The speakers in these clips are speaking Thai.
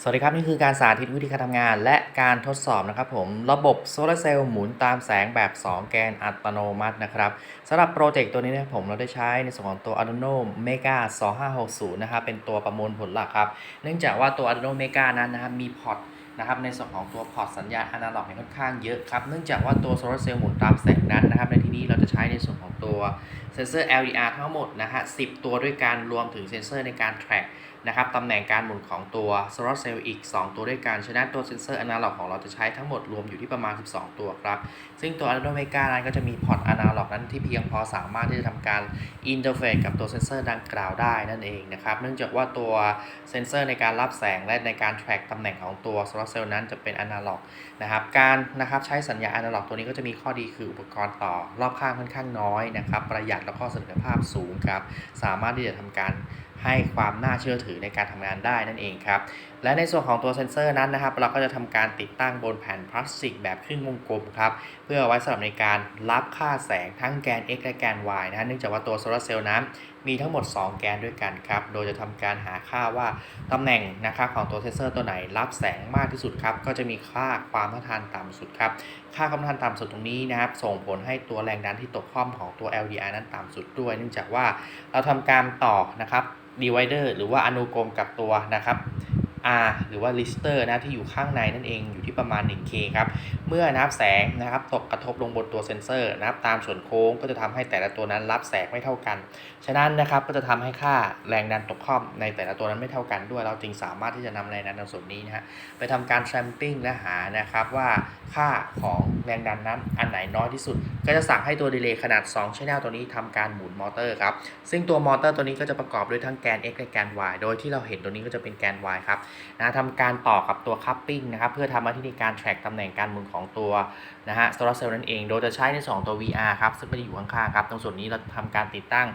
สวัสดีครับ นี่คือการสาธิตวิธีการทำงานและการทดสอบนะครับผมระบบโซลาร์เซลล์หมุนตามแสงแบบ 2 แกนอัตโนมัตินะครับสำหรับโปรเจกต์ตัวนี้นะผมเราได้ใช้ในส่วนของตัว Arduino Mega 2560 นะครับเป็นตัวประมวลผลหลักครับ เนื่องจากว่าตัว Arduino Mega นั้นนะครับมีพอร์ตนะครับในส่วนของตัวพอร์ตสัญญาณอนาล็อกเนี่ยค่อนข้างเยอะครับ เนื่องจากว่าตัวโซลาร์เซลล์หมุนตามแสงนั้นนะครับ ในที่นี้เราจะใช้ในส่วนของตัวเซนเซอร์ LDR ทั้งหมดนะฮะ10 ตัวด้วยกันรวมถึงเซนเซอร์ในการ track นะครับตำแหน่งการหมุนของตัวโซลาร์เซลล์อีก 2 ตัวด้วยกันฉะนั้นตัวเซนเซอร์อนาล็อกของเราจะใช้ทั้งหมดรวมอยู่ที่ประมาณ 12 ตัวครับ ซึ่งตัว Arduino Mega นั้นก็จะมีพอร์ตอนาล็อกนั้นที่เพียงพอสามารถที่จะทำการอินเทอร์เฟซกับตัวเซนเซอร์ดังกล่าวได้นั่นเองนะครับ เนื่องจากว่าตัวเซนเซอร์ในการรับแสงและในการ track ตำแหน่งของตัวโซลาร์เซลล์นั้นจะเป็นอนาล็อกนะครับการนะครับใช้สัญญาณอนาล็อกตัวนี้ก็จะมีข้อดีคืออุปกรณ์ต่อรอบข้างค่อนข้างน้อยนะครับประหยัดแล้วก็เสถียรภาพสูงครับ สามารถที่จะทำการ ให้ความน่าเชื่อถือในการทำงานได้นั่นเองครับ และในส่วนของตัวเซนเซอร์นั้นนะครับ เราก็จะทำการติดตั้งบนแผ่นพลาสติกแบบครึ่งวงกลมครับ เพื่อไว้สำหรับในการรับค่าแสงทั้งแกน x และแกน y นะฮะเนื่องจากว่าตัวโซลาร์เซลล์นั้นมีทั้งหมด 2 แกนด้วยกันครับ โดยจะทำการหาค่าว่าตำแหน่งนะครับของตัวเซนเซอร์ตัวไหนรับแสงมากที่สุดครับ ก็จะมีค่าความต้านทานต่ำสุดครับ ค่าความต้านทานต่ำสุดตรงนี้นะครับ ส่งผลให้ตัวแรงดันที่ตกข้อมของตัว LDR นั้นต่ำสุดด้วย เนื่องจากว่าเราทำการต่อนะครับ divider หรือว่าอนุกรมกับตัวนะครับ R หรือว่า resistor นะที่อยู่ข้างในนั่นเองอยู่ที่ประมาณ 1K ครับเมื่อนับแสงนะครับตกกระทบลงบนตัวเซนเซอร์นะครับตามส่วนโค้งก็จะทำให้แต่ละตัวนั้นรับแสงไม่เท่ากัน ฉะนั้นนะครับก็จะทำให้ค่าแรงดันตกข้อมในแต่ละตัวนั้นไม่เท่ากันด้วย เราจึงสามารถที่จะนำแรงดันในส่วนนี้นะฮะไปทำการ sampling และหานะครับว่าค่าของแรงดันนั้นอันไหนน้อยที่สุด ก็จะสั่งให้ตัวดีเลย์ขนาด2 channel ตัวนี้ทำการหมุนมอเตอร์ครับซึ่งตัวมอเตอร์ตัวนี้ก็จะประกอบด้วยทั้งแกน x และแกน y โดยที่เราเห็นตัวนี้ก็จะเป็นแกน y ครับนะทำการต่อกับตัวคัพปิ้งนะครับเพื่อทำหน้าที่ในการ track ตำแหน่งการหมุนของตัวนะฮะโซลาร์เซลล์นั่นเองโดยจะใช้ในสองตัว VR ครับซึ่งไม่ได้อยู่ข้างๆครับตรงส่วนนี้เราทำการติดตั้ง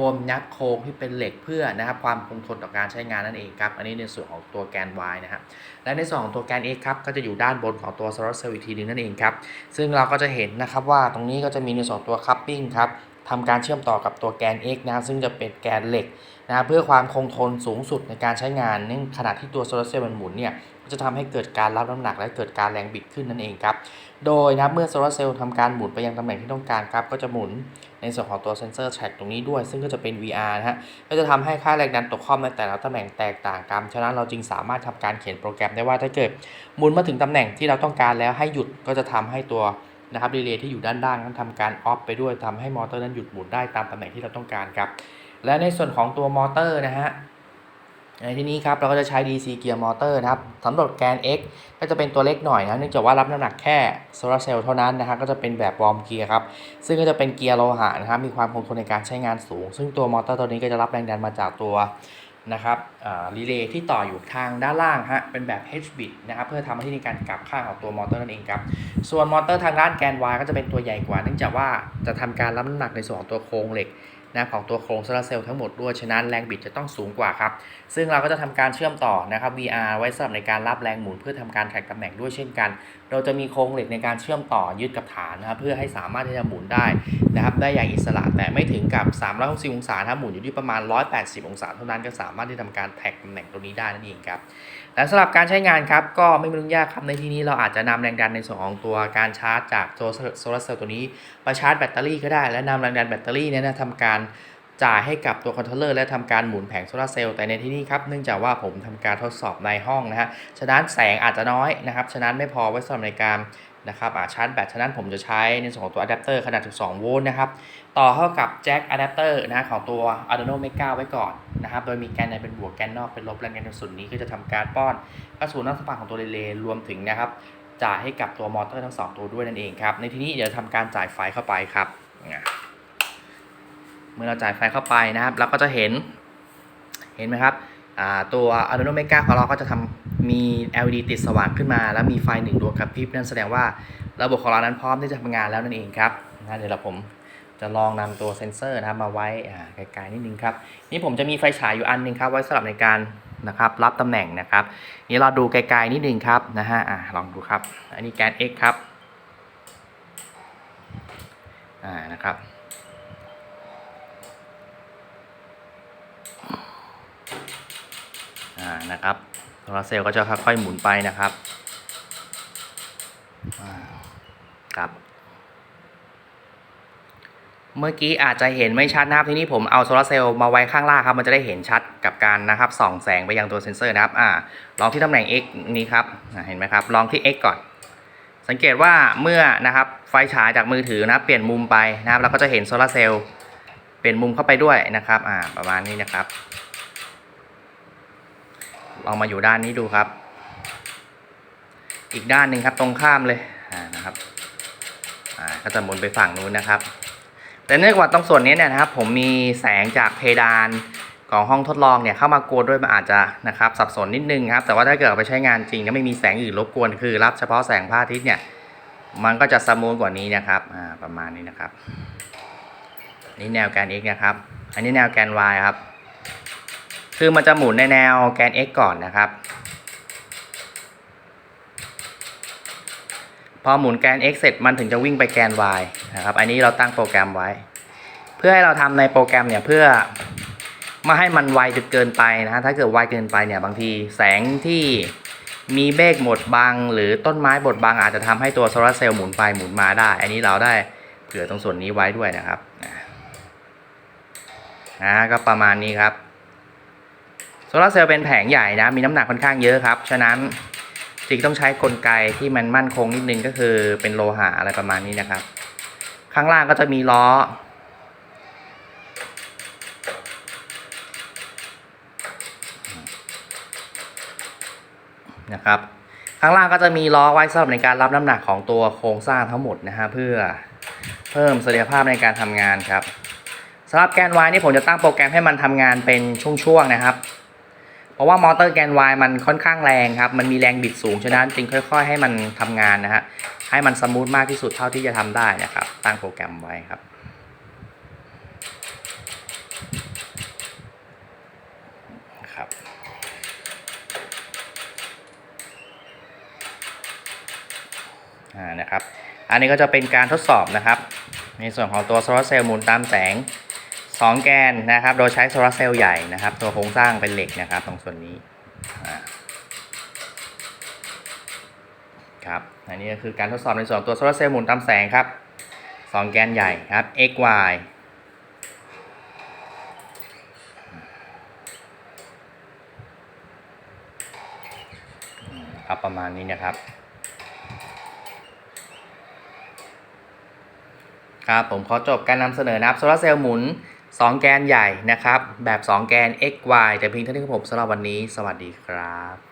บนยัดโครงที่เป็นเหล็กเพื่อนะครับความคงทนต่อการใช้งานนั่นเองครับอันนี้ในส่วนของตัวแกน y นะฮะและในส่วนของตัวแกน x ครับก็จะอยู่ด้านบนของตัวโซลาร์เซลล์อีกทีหนึงนั่นเองครับซึ่งเราก็จะเห็นนะครับว่าตรงนี้ก็จะมีในส่วนตัวคัพปิ้งครับ ทำการเชื่อมต่อกับตัวแกน x นะซึ่งจะเป็นแกนเหล็กนะเพื่อความคงทนสูงสุดในการใช้งานเนื่องขณะที่ตัวโซลาร์เซลล์มันหมุนเนี่ยจะทำให้เกิดการรับน้ำหนักและเกิดการแรงบิดขึ้นนั่นเองครับ โดยนะครับเมื่อโซลาร์เซลล์ทำการหมุนไปยังตำแหน่งที่ต้องการครับ ก็จะหมุนในส่วนของตัวเซนเซอร์แทร็กตรงนี้ด้วย ซึ่งก็จะเป็น VR นะฮะ ก็จะทำให้ค่าแรงดันตกข้อมในแต่ละตำแหน่งแตกต่างกัน ฉะนั้นเราจึงสามารถทำการเขียนโปรแกรมได้ว่าถ้าเกิดหมุนมาถึงตำแหน่งที่เราต้องการแล้วให้หยุดก็จะทำให้ตัว นะครับรีเลย์ที่อยู่ด้านล่างนั้นทำการออฟไปด้วยทำให้มอเตอร์นั้นหยุดหมุนได้ตามตำแหน่งที่เราต้องการครับ และในส่วนของตัวมอเตอร์นะฮะในที่นี้ครับเราก็จะใช้ DC เกียร์มอเตอร์นะครับสำหรับแกน X ก็จะเป็นตัวเล็กหน่อยนะเนื่องจากว่ารับน้ำหนักแค่โซลาร์เซลล์เท่านั้นนะฮะก็จะเป็นแบบวอร์มเกียร์ครับซึ่งก็จะเป็นเกียร์โลหะนะครับมีความคงทนในการใช้งานสูง ซึ่งตัวมอเตอร์ตัวนี้ก็จะรับแรงดันมาจากตัว นะครับรีเลย์ที่ต่ออยู่ทางด้านล่างฮะเป็นแบบ H bit นะครับเพื่อทำหน้าที่ในการกลับข้างของตัวมอเตอร์นั่นเองครับส่วนมอเตอร์ทางด้านแกน Y ก็จะเป็นตัวใหญ่กว่า เนื่องจากว่าจะทำการรับน้ำหนักในส่วนของตัวโครงเหล็ก นะของตัวโครงโซลาร์เซลล์ทั้งหมดด้วย ฉะนั้นแรงบิดจะต้องสูงกว่าครับ ซึ่งเราก็จะทำการเชื่อมต่อนะครับ VR ไว้สำหรับในการรับแรงหมุนเพื่อทำการแท็กตำแหน่งด้วยเช่นกัน เราจะมีโครงเหล็กในการเชื่อมต่อยึดกับฐานนะครับเพื่อให้สามารถที่จะหมุนได้นะครับได้อย่างอิสระแต่ไม่ถึงกับ 360 องศาถ้าหมุนอยู่ที่ประมาณ 180 องศาเท่านั้นก็สามารถที่ทำการแท็กตำแหน่งตรงนี้ได้นั่นเองครับและสำหรับการใช้งานครับก็ไม่มีเรื่องยากครับในที่นี้เราอาจจะนำแรงดันในส่วนของตัวการชาร์จจากโซลาร์เซลล์ตัวนี้ไปชาร์จแบตเตอรี่ก็ได้ และนำแรงดันแบตเตอรี่นี่ยนะทำการจ่ายให้กับตัวคอนโทรลเลอร์และทำการหมุนแผงโซลาเซลล์แต่ในที่นี้ครับเนื่องจากว่าผมทำการทดสอบในห้องนะฮะฉะนั้นแสงอาจจะน้อยนะครับฉะนั้นไม่พอไว้สำหรับในการนะครับอ่าชาร์จแบตฉะนั้นผมจะใช้ในส่วนของตัวอะแดปเตอร์ขนาด 12 โวลต์นะครับต่อเข้ากับแจ็คอะแดปเตอร์นะของตัว Arduino Mega ไว้ก่อนนะครับโดยมีแกนในเป็นบวกแกนนอกเป็นลบแรงดันส่วนนี้ก็จะทำการป้อนเข้าสู่นักสปาของตัวเรเลย์รวมถึงนะครับจ่ายให้กับตัวมอเตอร์ทั้งสองตัวด้วยนั่นเองครับในที่นี้เดี๋ยวทำการจ่ายไฟเข้าไปครับอะ มื่อเราจ่ายไฟเข้าไปนะครับ เราก็จะเห็น เห็นไหมครับตัว Arduino Mega ของเราก็จะทำมี LED ติดสว่างขึ้นมา แล้วมีไฟหนึ่งดวงกระพริบนั่นแสดงว่าระบบของเรานั้นพร้อมที่จะทำงานแล้วนั่นเองครับนะเดี๋ยวเราผมจะลองนำตัวเซ็นเซอร์นะครับมาไว้ไกลๆนิดนึงครับ นี่ผมจะมีไฟฉายอยู่อันหนึงครับไว้สำหรับในการนะครับรับตำแหน่งนะครับ นี่เราดูไกลๆนิดนึงครับนะฮะอ่าลองดูครับ อันนี้แกน X ครับอ่านะครับ อ่านะครับโซลาร์เซลล์ก็จะค่อยๆหมุนไปนะครับอ่าครับเมื่อกี้อาจจะเห็นไม่ชัดนะครับทีนี้ผมเอาโซลาร์เซลล์มาไว้ข้างล่างครับมันจะได้เห็นชัดกับการนะครับส่องแสงไปยังตัวเซ็นเซอร์นะครับอ่าลองที่ตำแหน่ง x นี้ครับอ่าเห็นไหมครับลองที่ x ก่อน สังเกตว่าเมื่อนะครับไฟฉายจากมือถือนะครับเปลี่ยนมุมไปนะครับเราก็จะเห็นโซลาร์เซลล์เปลี่ยนมุมเข้าไปด้วยนะครับอ่าประมาณนี้นะครับ ลองมาอยู่ด้านนี้ดูครับ อีกด้านหนึ่งครับตรงข้ามเลยนะครับก็จะหมุนไปฝั่งนู้นนะครับ แต่เนื่องจากตรงส่วนนี้เนี่ยนะครับ ผมมีแสงจากเพดานของห้องทดลองเนี่ยเข้ามากวนด้วยมันอาจจะนะครับสับสนนิดนึงครับแต่ว่าถ้าเกิดไปใช้งานจริงก็ไม่มีแสงอื่นรบกวนคือ รับเฉพาะแสงพระอาทิตย์เนี่ยมันก็จะสมูทกว่านี้นะครับประมาณนี้นะครับนี่แนวแกน x นะครับ อันนี้แนวแกน y ครับ คือมันจะหมุนในแนวแกน x ก่อนนะครับ พอหมุนแกน x เสร็จมันถึงจะวิ่งไปแกน y นะครับ อันนี้เราตั้งโปรแกรมไว้ เพื่อให้เราทำในโปรแกรมเนี่ยเพื่อไม่ให้มันไวจนเกินไปนะฮะถ้าเกิดไวเกินไปเนี่ยบางทีแสงที่มีเมฆหมดบัง หรือต้นไม้บดบัง อาจจะทำให้ตัวโซลาร์เซลล์หมุนไปหมุนมาได้ อันนี้เราได้เผื่อตรงส่วนนี้ไว้ด้วยนะครับนะก็ประมาณนี้ครับ โซลาร์เซลล์เป็นแผงใหญ่นะ มีน้ำหนักค่อนข้างเยอะครับ ฉะนั้นจึงต้องใช้กลไกที่มันมั่นคงนิดนึงก็คือเป็นโลหะอะไรประมาณนี้นะครับ ข้างล่างก็จะมีล้อ นะครับ ข้างล่างก็จะมีล้อไว้สำหรับในการรับน้ำหนักของตัวโครงสร้างทั้งหมดนะฮะเพื่อเพิ่มเสถียรภาพในการทำงานครับสำหรับแกน Y นี่ผมจะตั้งโปรแกรมให้มันทำงานเป็นช่วงๆนะครับ ราะว่ามอเตอร์แกน Y มันค่อนข้างแรงครับ มันมีแรงบิดสูง ฉะนั้นจึงค่อย ๆ ให้มันทำงานนะฮะ ให้มันสมูทมากที่สุดเท่าที่จะทำได้นะครับ ตั้งโปรแกรมไว้ครับครับ อ่า นะครับ อันนี้ก็จะเป็นการทดสอบนะครับ ในส่วนของตัวโซลาร์เซลล์หมุนตามแสง 2 แกนนะครับ โดยใช้โซลาร์เซลล์ใหญ่นะครับ ตัวโครงสร้างเป็นเหล็กนะครับตรงส่วนนี้ครับอันนี้ก็คือการทดสอบในส่วนตัวโซลาร์เซลล์หมุนตามแสงครับ 2 แกนใหญ่ครับ x y ครับประมาณนี้นะครับครับผมขอจบการนำเสนอนะครับโซลาร์เซลล์หมุน 2 แกนใหญ่นะครับ แบบ 2 แกน x y แต่เพียงเท่านี้ครับผมสำหรับวันนี้ สวัสดีครับ